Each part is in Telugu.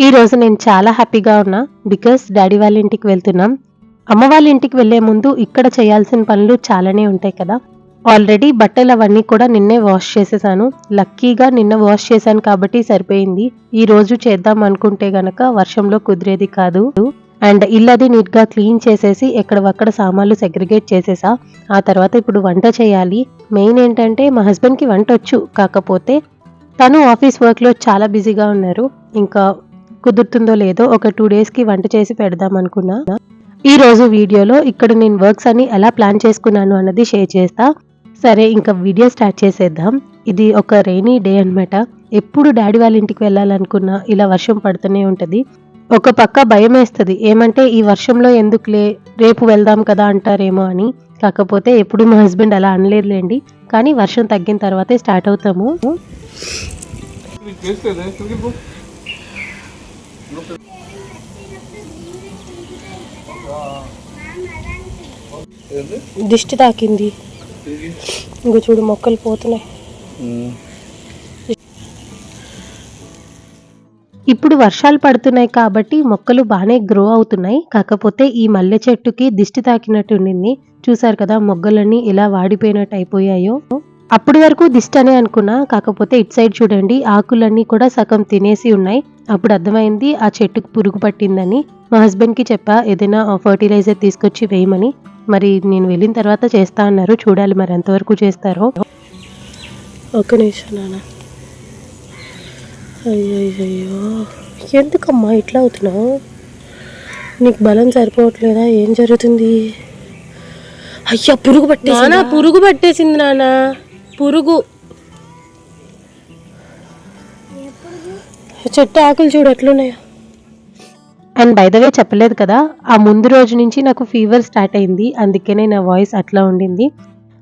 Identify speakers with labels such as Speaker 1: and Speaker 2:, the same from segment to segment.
Speaker 1: ఈరోజు నేను చాలా హ్యాపీగా ఉన్నా బికాస్ డాడీ వాళ్ళ ఇంటికి వెళ్తున్నాం. అమ్మ వాళ్ళ ఇంటికి వెళ్ళే ముందు ఇక్కడ చేయాల్సిన పనులు చాలానే ఉంటాయి కదా. ఆల్రెడీ బట్టలు అవన్నీ కూడా నిన్నే వాష్ చేసేసాను. లక్కీగా నిన్న వాష్ చేశాను కాబట్టి సరిపోయింది. ఈ రోజు చేద్దాం అనుకుంటే గనక వర్షంలో కుదిరేది కాదు. అండ్ ఇల్లది నీట్గా క్లీన్ చేసేసి ఎక్కడవక్కడ సామాన్లు సెగ్రిగేట్ చేసేసా. ఆ తర్వాత ఇప్పుడు వంట చేయాలి. మెయిన్ ఏంటంటే మా హస్బెండ్కి వంట వచ్చు. కాకపోతే తను ఆఫీస్ వర్క్లో చాలా బిజీగా ఉన్నారు. ఇంకా కుదురుతుందో లేదో ఒక టూ డేస్కి వంట చేసి పెడదాం అనుకున్నా. ఈ రోజు వీడియోలో ఇక్కడ నేను వర్క్స్ అన్ని ఎలా ప్లాన్ చేసుకున్నాను అన్నది షేర్ చేస్తా. సరే ఇంకా వీడియో స్టార్ట్ చేసేద్దాం. ఇది ఒక రెయినీ డే అనమాట ఎప్పుడు డాడీ వాళ్ళ ఇంటికి వెళ్ళాలనుకున్నా ఇలా వర్షం పడుతూనే ఉంటుంది. ఒక పక్క భయం వేస్తుంది ఏమంటే ఈ వర్షంలో ఎందుకులే రేపు వెళ్దాం కదా అంటారేమో అని. కాకపోతే ఎప్పుడు మా హస్బెండ్ అలా అనలేదులేండి. కానీ వర్షం తగ్గిన తర్వాతే స్టార్ట్ అవుతాము. దిష్టి తాకింది. ఇంకో చూడు మొక్కలు పోతున్నాయి. ఇప్పుడు వర్షాలు పడుతున్నాయి కాబట్టి మొక్కలు బాగానే గ్రో అవుతున్నాయి. కాకపోతే ఈ మల్లె చెట్టుకి దిష్టి తాకినట్టు ఉండింది. చూసారు కదా మొగ్గలన్నీ ఇలా వాడిపోయినట్టు అయిపోయాయో. అప్పటి వరకు దిష్టి అనే అనుకున్నా కాకపోతే ఇటు సైడ్ చూడండి ఆకులన్నీ కూడా సగం తినేసి ఉన్నాయి. అప్పుడు అర్థమైంది ఆ చెట్టుకు పురుగు పట్టిందని. మా హస్బెండ్కి చెప్పా ఏదైనా ఫర్టిలైజర్ తీసుకొచ్చి వేయమని. మరి నేను వెళ్ళిన తర్వాత చేస్తా అన్నారు. చూడాలి మరి ఎంతవరకు చేస్తారో. ఒక నిమిషం నాన్న. అయ్యయ్యో ఎందుకమ్మా ఇట్లా అవుతున్నావు? నీకు బలం సరిపోవట్లేదా? ఏం జరుగుతుంది? అయ్యా పురుగు పట్టేసి నానా పురుగు పట్టేసింది నాన్న. పురుగు. చెట్టు ఆకులు చూడు ఎట్లున్నాయో. అండ్ బై ద వే చెప్పలేదు కదా ఆ ముందు రోజు నుంచి నాకు ఫీవర్ స్టార్ట్ అయింది అందుకనే నా వాయిస్ అట్లా ఉండింది.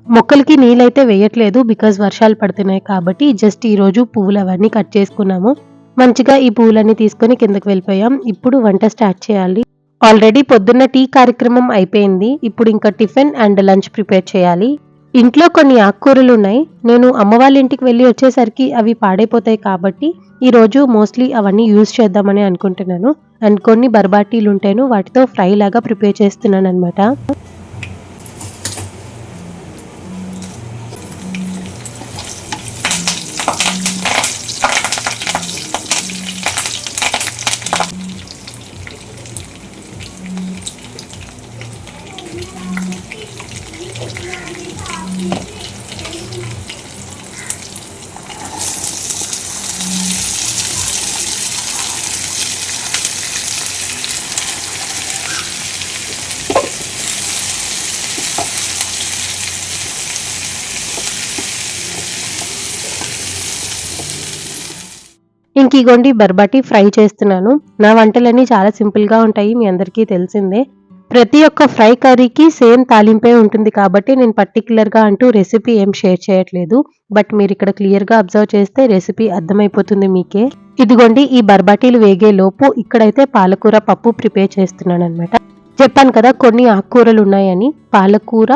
Speaker 1: మొక్కలకి నీళ్ళైతే వేయట్లేదు బికాజ్ వర్షాలు పడుతున్నాయి కాబట్టి జస్ట్ ఈరోజు పువ్వులు అవన్నీ కట్ చేసుకున్నాము. మంచిగా ఈ పువ్వులన్నీ తీసుకొని కిందకి వెళ్ళిపోయాం. ఇప్పుడు వంట స్టార్ట్ చేయాలి. ఆల్రెడీ పొద్దున్న టీ కార్యక్రమం అయిపోయింది. ఇప్పుడు ఇంకా టిఫిన్ అండ్ లంచ్ ప్రిపేర్ చేయాలి. ఇంట్లో కొన్ని ఆకుకూరలు ఉన్నాయి నేను అమ్మ వాళ్ళ ఇంటికి వెళ్ళి వచ్చేసరికి అవి పాడైపోతాయి కాబట్టి ఈరోజు మోస్ట్లీ అవన్నీ యూజ్ చేద్దామని అనుకుంటున్నాను. అండ్ కొన్ని బర్బాటీలు ఉంటేను వాటితో ఫ్రై లాగా ప్రిపేర్ చేస్తున్నాను అనమాట ఇంక ఇగోండి బర్బాటి ఫ్రై చేస్తున్నాను. నా వంటలన్నీ చాలా సింపుల్గా ఉంటాయి మీ అందరికీ తెలిసిందే. ప్రతి ఒక్క ఫ్రై కర్రీకి సేమ్ తాలింపే ఉంటుంది కాబట్టి నేను పర్టికులర్గా అంటూ రెసిపీ ఏం షేర్ చేయట్లేదు. బట్ మీరు ఇక్కడ క్లియర్గా అబ్జర్వ్ చేస్తే రెసిపీ అర్థమైపోతుంది మీకే. ఇదిగోండి ఈ బర్బాటీలు వేగే లోపు ఇక్కడైతే పాలకూర పప్పు ప్రిపేర్ చేస్తున్నాను అనమాట చెప్పాను కదా కొన్ని ఆకుకూరలు ఉన్నాయని. పాలకూర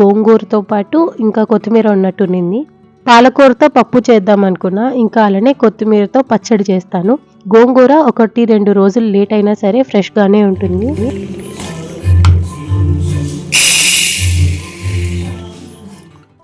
Speaker 1: గోంగూరతో పాటు ఇంకా కొత్తిమీర ఉన్నట్టుండింది పాలకూరతో పప్పు చేద్దాం అనుకున్నా. ఇంకా అలానే కొత్తిమీరతో పచ్చడి చేస్తాను. గోంగూర ఒకటి రెండు రోజులు లేట్ అయినా సరే ఫ్రెష్గానే ఉంటుంది.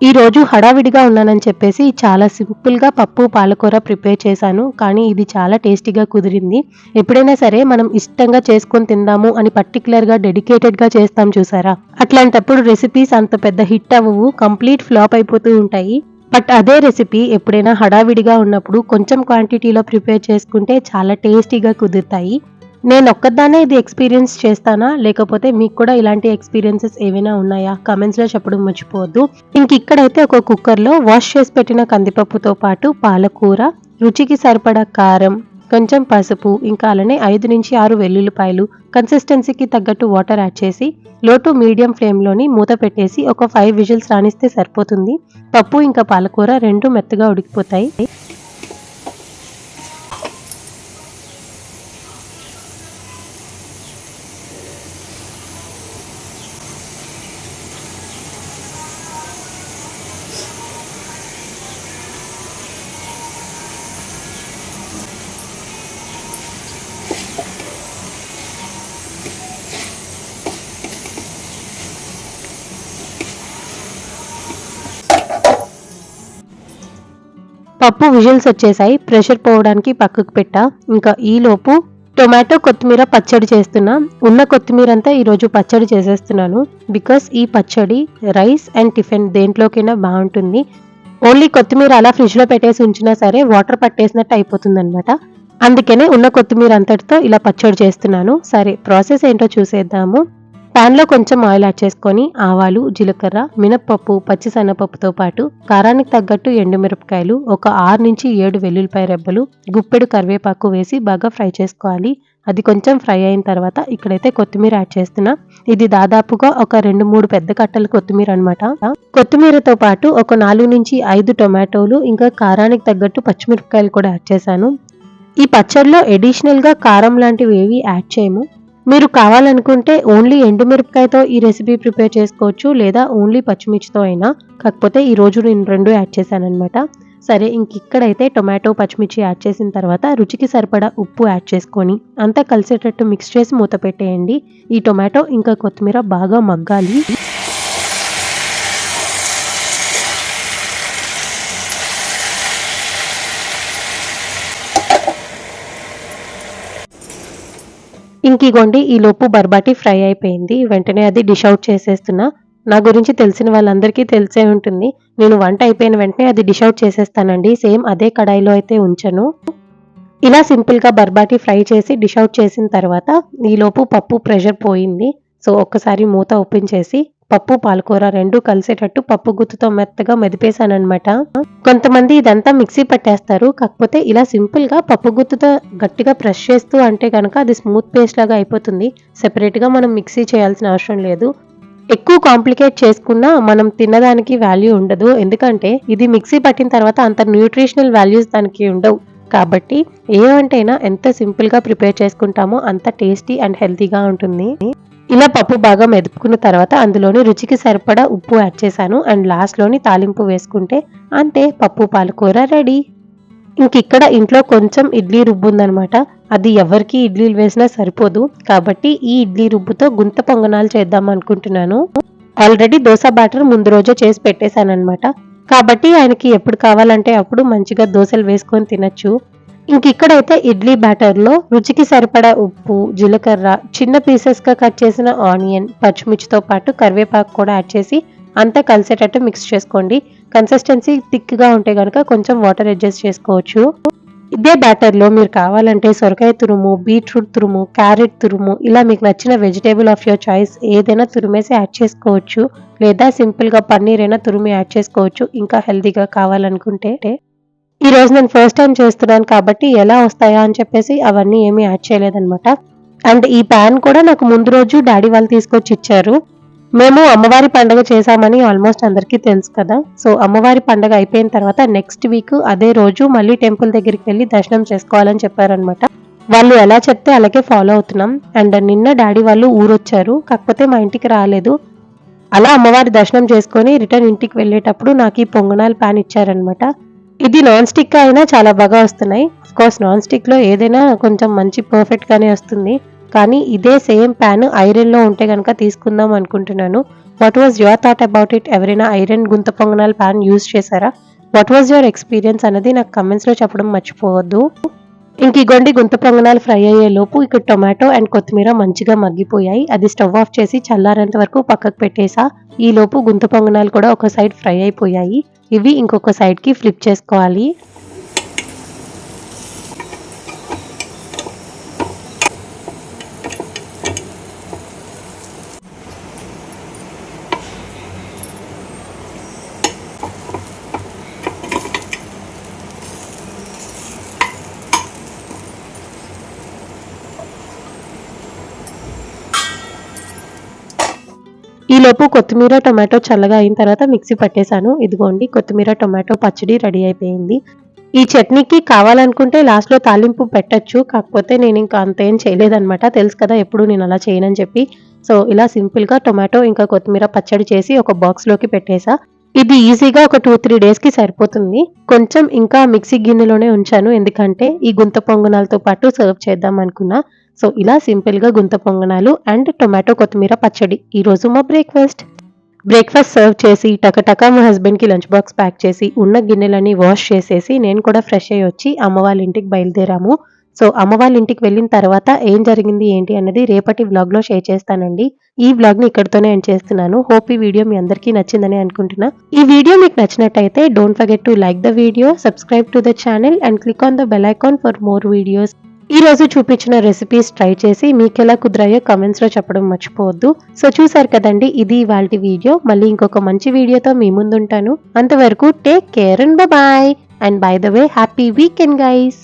Speaker 1: ఈరోజు హడావిడిగా ఉన్నానని చెప్పేసి చాలా సింపుల్గా పప్పు పాలకూర ప్రిపేర్ చేశాను. కానీ ఇది చాలా టేస్టీగా కుదిరింది. ఎప్పుడైనా సరే మనం ఇష్టంగా చేసుకొని తిందాము అని పర్టికులర్గా డెడికేటెడ్గా చేస్తాం చూసారా? అట్లాంటప్పుడు రెసిపీస్ అంత పెద్ద హిట్ అవ్వవు. కంప్లీట్ ఫ్లాప్ అయిపోతూ ఉంటాయి. బట్ అదే రెసిపీ ఎప్పుడైనా హడావిడిగా ఉన్నప్పుడు కొంచెం క్వాంటిటీలో ప్రిపేర్ చేసుకుంటే చాలా టేస్టీగా కుదురుతాయి. నేను ఒక్కదానే ఇది ఎక్స్పీరియన్స్ చేస్తానా? లేకపోతే మీకు కూడా ఇలాంటి ఎక్స్పీరియన్సెస్ ఏమైనా ఉన్నాయా? కమెంట్స్లో చెప్పడం మర్చిపోవద్దు. ఇంక ఇక్కడైతే ఒక కుక్కర్లో వాష్ చేసి పెట్టిన కందిపప్పుతో పాటు పాలకూర రుచికి సరిపడా కారం కొంచెం పసుపు ఇంకా అలానే ఐదు నుంచి ఆరు వెల్లుల్లిపాయలు కన్సిస్టెన్సీకి తగ్గట్టు వాటర్ యాడ్ చేసి లో టు మీడియం ఫ్లేమ్లోని మూత పెట్టేసి ఒక ఫైవ్ విజిల్స్ రాణిస్తే సరిపోతుంది. పప్పు ఇంకా పాలకూర రెండు మెత్తగా ఉడికిపోతాయి. పప్పు విజిల్స్ వచ్చేసాయి. ప్రెషర్ పోవడానికి పక్కకు పెట్టా. ఇంకా ఈలోపు టొమాటో కొత్తిమీర పచ్చడి చేస్తున్నా. ఉన్న కొత్తిమీర అంతా ఈరోజు పచ్చడి చేసేస్తున్నాను. బికాస్ ఈ పచ్చడి రైస్ అండ్ టిఫిన్ దేంట్లోకైనా బాగుంటుంది. ఓన్లీ కొత్తిమీర అలా ఫ్రిడ్జ్లో పెట్టేసి ఉంచినా సరే వాటర్ పట్టేసినట్టు అయిపోతుంది అనమాట అందుకనే ఉన్న కొత్తిమీర అంతటితో ఇలా పచ్చడి చేస్తున్నాను. సరే ప్రాసెస్ ఏంటో చూసేద్దాము. ప్యాన్లో కొంచెం ఆయిల్ యాడ్ చేసుకొని ఆవాలు జీలకర్ర మినప్పప్పు పచ్చిశనగపప్పుతో పాటు కారానికి తగ్గట్టు ఎండుమిరపకాయలు ఒక ఆరు నుంచి ఏడు వెల్లుల్లిపాయ రెబ్బలు గుప్పెడు కరివేపాకు వేసి బాగా ఫ్రై చేసుకోవాలి. అది కొంచెం ఫ్రై అయిన తర్వాత ఇక్కడైతే కొత్తిమీర యాడ్ చేస్తున్నా. ఇది దాదాపుగా ఒక రెండు మూడు పెద్ద కట్టలు కొత్తిమీర అనమాట కొత్తిమీరతో పాటు ఒక నాలుగు నుంచి ఐదు టొమాటోలు ఇంకా కారానికి తగ్గట్టు పచ్చిమిరపకాయలు కూడా యాడ్ చేశాను. ఈ పచ్చడిలో ఎడిషనల్గా కారం లాంటివి ఏవి యాడ్ చేయము. మీరు కావాలనుకుంటే ఓన్లీ ఎండుమిరపకాయతో ఈ రెసిపీ ప్రిపేర్ చేసుకోవచ్చు లేదా ఓన్లీ పచ్చిమిర్చితో అయినా. కాకపోతే ఈరోజు నేను రెండు యాడ్ చేశాను అనమాట సరే ఇంక ఇక్కడైతే టొమాటో పచ్చిమిర్చి యాడ్ చేసిన తర్వాత రుచికి సరిపడా ఉప్పు యాడ్ చేసుకొని అంతా కలిసేటట్టు మిక్స్ చేసి మూత పెట్టేయండి. ఈ టొమాటో ఇంకా కొత్తిమీర బాగా మగ్గాలి. ఇంకిగోండి ఈలోపు ఈ లోపు బర్బాటి ఫ్రై అయిపోయింది. వెంటనే అది డిష్ అవుట్ చేసేస్తున్నా. నా గురించి తెలిసిన వాళ్ళందరికీ తెలిసే ఉంటుంది. నేను వంట అయిపోయిన వెంటనే అది డిష్ అవుట్ చేసేస్తానండి. సేమ్ అదే కడాయిలో అయితే ఉంచను. ఇలా సింపుల్గా బర్బాటి ఫ్రై చేసి డిష్ అవుట్ చేసిన తర్వాత ఈలోపు పప్పు ప్రెషర్ పోయింది. సో ఒక్కసారి మూత ఓపెన్ చేసి పప్పు పాలకూర రెండు కలిసేటట్టు పప్పు గుత్తుతో మెత్తగా మెదిపేశానమాట కొంతమంది ఇదంతా మిక్సీ పట్టేస్తారు. కాకపోతే ఇలా సింపుల్గా పప్పు గుత్తుతో గట్టిగా ప్రెస్ చేస్తూ అంటే కనుక అది స్మూత్ పేస్ట్ లాగా అయిపోతుంది. సెపరేట్గా మనం మిక్సీ చేయాల్సిన అవసరం లేదు. ఎక్కువ కాంప్లికేట్ చేసుకున్నా మనం తినడానికి వాల్యూ ఉండదు. ఎందుకంటే ఇది మిక్సీ పట్టిన తర్వాత అంత న్యూట్రిషనల్ వాల్యూస్ దానికి ఉండవు. కాబట్టి ఏ వంటైనా ఎంత సింపుల్గా ప్రిపేర్ చేసుకుంటామో అంత టేస్టీ అండ్ హెల్తీగా ఉంటుంది. ఇలా పప్పు బాగా మెదుపుకున్న తర్వాత అందులోని రుచికి సరిపడా ఉప్పు యాడ్ చేశాను. అండ్ లాస్ట్లోని తాలింపు వేసుకుంటే అంతే పప్పు పాలకూర రెడీ. ఇంకిక్కడ ఇంట్లో కొంచెం ఇడ్లీ రుబ్బు ఉందనమాట అది ఎవరికి ఇడ్లీలు వేసినా సరిపోదు. కాబట్టి ఈ ఇడ్లీ రుబ్బుతో గుంత పొంగనాలు చేద్దాం అనుకుంటున్నాను. ఆల్రెడీ దోశ బ్యాటర్ ముందు రోజే చేసి పెట్టేశానమాట కాబట్టి ఆయనకి ఎప్పుడు కావాలంటే అప్పుడు మంచిగా దోశలు వేసుకొని తినచ్చు. ఇంకిక్కడైతే ఇడ్లీ బ్యాటర్లో రుచికి సరిపడా ఉప్పు జీలకర్ర చిన్న పీసెస్గా కట్ చేసిన ఆనియన్ పచ్చిమిర్చితో పాటు కరివేపాకు కూడా యాడ్ చేసి అంతా కలిసేటట్టు మిక్స్ చేసుకోండి. కన్సిస్టెన్సీ థిక్గా ఉంటే కనుక కొంచెం వాటర్ అడ్జస్ట్ చేసుకోవచ్చు. ఇదే బ్యాటర్లో మీరు కావాలంటే సొరకాయ తురుము బీట్రూట్ తురుము క్యారెట్ తురుము ఇలా మీకు నచ్చిన వెజిటేబుల్ ఆఫ్ యువర్ చాయిస్ ఏదైనా తురిమేసి యాడ్ చేసుకోవచ్చు. లేదా సింపుల్గా పన్నీర్ అయినా తురిమి యాడ్ చేసుకోవచ్చు. ఇంకా హెల్తీగా కావాలనుకుంటే ఈరోజు నేను ఫస్ట్ టైం చేస్తున్నాను కాబట్టి ఎలా వస్తాయా అని చెప్పేసి అవన్నీ ఏమీ యాడ్ చేయలేదనమాట అండ్ ఈ ప్యాన్ కూడా నాకు ముందు రోజు డాడీ వాళ్ళు తీసుకొచ్చి ఇచ్చారు. మేము అమ్మవారి పండగ చేశామని ఆల్మోస్ట్ అందరికీ తెలుసు కదా. సో అమ్మవారి పండగ అయిపోయిన తర్వాత నెక్స్ట్ వీక్ అదే రోజు మళ్ళీ టెంపుల్ దగ్గరికి వెళ్ళి దర్శనం చేసుకోవాలని చెప్పారనమాట వాళ్ళు ఎలా చెప్తే అలాగే ఫాలో అవుతున్నాం. అండ్ నిన్న డాడీ వాళ్ళు ఊరొచ్చారు. కాకపోతే మా ఇంటికి రాలేదు. అలా అమ్మవారి దర్శనం చేసుకొని రిటర్న్ ఇంటికి వెళ్ళేటప్పుడు నాకు ఈ పొంగనాల ప్యాన్ ఇచ్చారనమాట ఇది నాన్ స్టిక్ అయినా చాలా బాగా వస్తున్నాయి. కోర్స్ నాన్ స్టిక్లో ఏదైనా కొంచెం మంచి పర్ఫెక్ట్గానే వస్తుంది. కానీ ఇదే సేమ్ ప్యాన్ ఐరన్లో ఉంటే కనుక తీసుకుందాం అనుకుంటున్నాను. What was your thought about it ఎవరైనా ఐరన్ గుంత పొంగనాల ప్యాన్ యూజ్ చేశారా? వాట్ వాజ్ యువర్ ఎక్స్పీరియన్స్ అనేది నాకు కమెంట్స్లో చెప్పడం మర్చిపోవద్దు. ఇంక ఇగోండి గుంత పొంగనాలు ఫ్రై అయ్యే లోపు ఇక్కడ టొమాటో అండ్ కొత్తిమీర మంచిగా మగ్గిపోయాయి. అది స్టవ్ ఆఫ్ చేసి చల్లారేంత వరకు పక్కకు పెట్టేసా. ఈ లోపు గుంత పొంగనాలు కూడా ఒక సైడ్ ఫ్రై అయిపోయాయి. ఇవి ఇంకొక సైడ్కి ఫ్లిప్ చేసుకోవాలి. ఈలోపు కొత్తిమీర టొమాటో చల్లగా అయిన తర్వాత మిక్సీ పట్టేశాను. ఇదిగోండి కొత్తిమీర టొమాటో పచ్చడి రెడీ అయిపోయింది. ఈ చట్నీకి కావాలనుకుంటే లాస్ట్లో తాలింపు పెట్టచ్చు. కాకపోతే నేను ఇంకా అంత ఏం చేయలేదనమాట తెలుసు కదా ఎప్పుడు నేను అలా చేయనని చెప్పి. సో ఇలా సింపుల్గా టొమాటో ఇంకా కొత్తిమీర పచ్చడి చేసి ఒక బాక్స్లోకి పెట్టేసా. ఇది ఈజీగా ఒక టూ త్రీ డేస్కి సరిపోతుంది. కొంచెం ఇంకా మిక్సీ గిన్నెలోనే ఉంచాను. ఎందుకంటే ఈ గుంత పొంగనాలతో పాటు సర్వ్ చేద్దాం అనుకున్నా. సో ఇలా సింపుల్గా గుంత పొంగనాలు అండ్ టొమాటో కొత్తిమీర పచ్చడి. ఈరోజు మా బ్రేక్ఫాస్ట్. బ్రేక్ఫాస్ట్ సర్వ్ చేసి టకటకా మా హస్బెండ్కి లంచ్ బాక్స్ ప్యాక్ చేసి ఉన్న గిన్నెలన్నీ వాష్ చేసేసి నేను కూడా ఫ్రెష్ అయ్యి వచ్చి అమ్మ వాళ్ళ ఇంటికి బయలుదేరాము. సో అమ్మ వాళ్ళ ఇంటికి వెళ్ళిన తర్వాత ఏం జరిగింది ఏంటి అన్నది రేపటి వ్లాగ్లో షేర్ చేస్తానండి. ఈ వ్లాగ్ని ఇక్కడితోనే ఎండ్ చేస్తున్నాను. హోప్ ఈ వీడియో మీ అందరికీ నచ్చిందని అనుకుంటున్నా. ఈ వీడియో మీకు నచ్చినట్టయితే don't forget to like the video subscribe to the channel and click on the bell icon for more videos ఈ రోజు చూపించిన రెసిపీస్ ట్రై చేసి మీకు ఎలా కుదిరాయో కమెంట్స్లో చెప్పడం మర్చిపోవద్దు. సో చూసారు కదండి ఇది ఇవాళ వీడియో. మళ్ళీ ఇంకొక మంచి వీడియోతో మీ ముందుంటాను. అంతవరకు take care and bye and by the way happy weekend guys